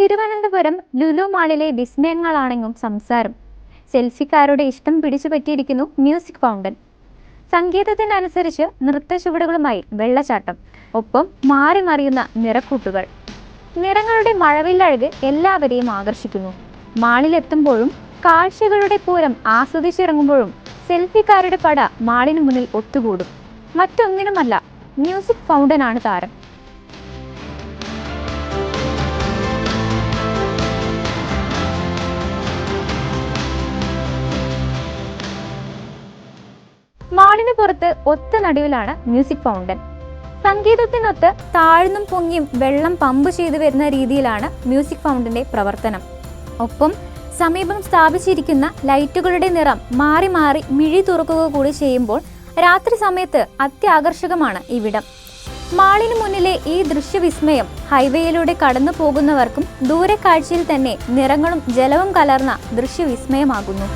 തിരുവനന്തപുരം ലുലു മാളിലെ വിസ്മയങ്ങളാണെങ്കും സംസാരം. സെൽഫിക്കാരുടെ ഇഷ്ടം പിടിച്ചു പറ്റിയിരിക്കുന്നു മ്യൂസിക് ഫൗണ്ടൻ. സംഗീതത്തിനനുസരിച്ച് നൃത്ത ചുവടുകളുമായി വെള്ളച്ചാട്ടം ഒപ്പം മാറി മറിയുന്ന നിറക്കൂട്ടുകൾ. നിറങ്ങളുടെ മഴവില്ലഴക് എല്ലാവരെയും ആകർഷിക്കുന്നു. മാളിലെത്തുമ്പോഴും കാഴ്ചകളുടെ പൂരം ആസ്വദിച്ചിറങ്ങുമ്പോഴും സെൽഫിക്കാരുടെ പട മാളിന് മുന്നിൽ ഒത്തുകൂടും. മറ്റൊന്നിനുമല്ല മ്യൂസിക് ഫൗണ്ടനാണ് താരം. മാളിന് പുറത്ത് ഒത്ത നടുവിലാണ് മ്യൂസിക് ഫൗണ്ടൻ. സംഗീതത്തിനൊത്ത് താഴ്ന്നും പൊങ്ങിയും വെള്ളം പമ്പ് ചെയ്തു വരുന്ന രീതിയിലാണ് മ്യൂസിക് ഫൗണ്ടന്റെ പ്രവർത്തനം. ഒപ്പം സമീപം സ്ഥാപിച്ചിരിക്കുന്ന ലൈറ്റുകളുടെ നിറം മാറി മാറി മിഴി തുറക്കുക കൂടി ചെയ്യുമ്പോൾ രാത്രി സമയത്ത് അത്യാകർഷകമാണ് ഇവിടം മാളിന് മുന്നിലെ ഈ ദൃശ്യവിസ്മയം ഹൈവേയിലൂടെ കടന്നു പോകുന്നവർക്കും ദൂരെ കാഴ്ചയിൽ തന്നെ നിറങ്ങളും ജലവും കലർന്ന ദൃശ്യവിസ്മയമാകുന്നു.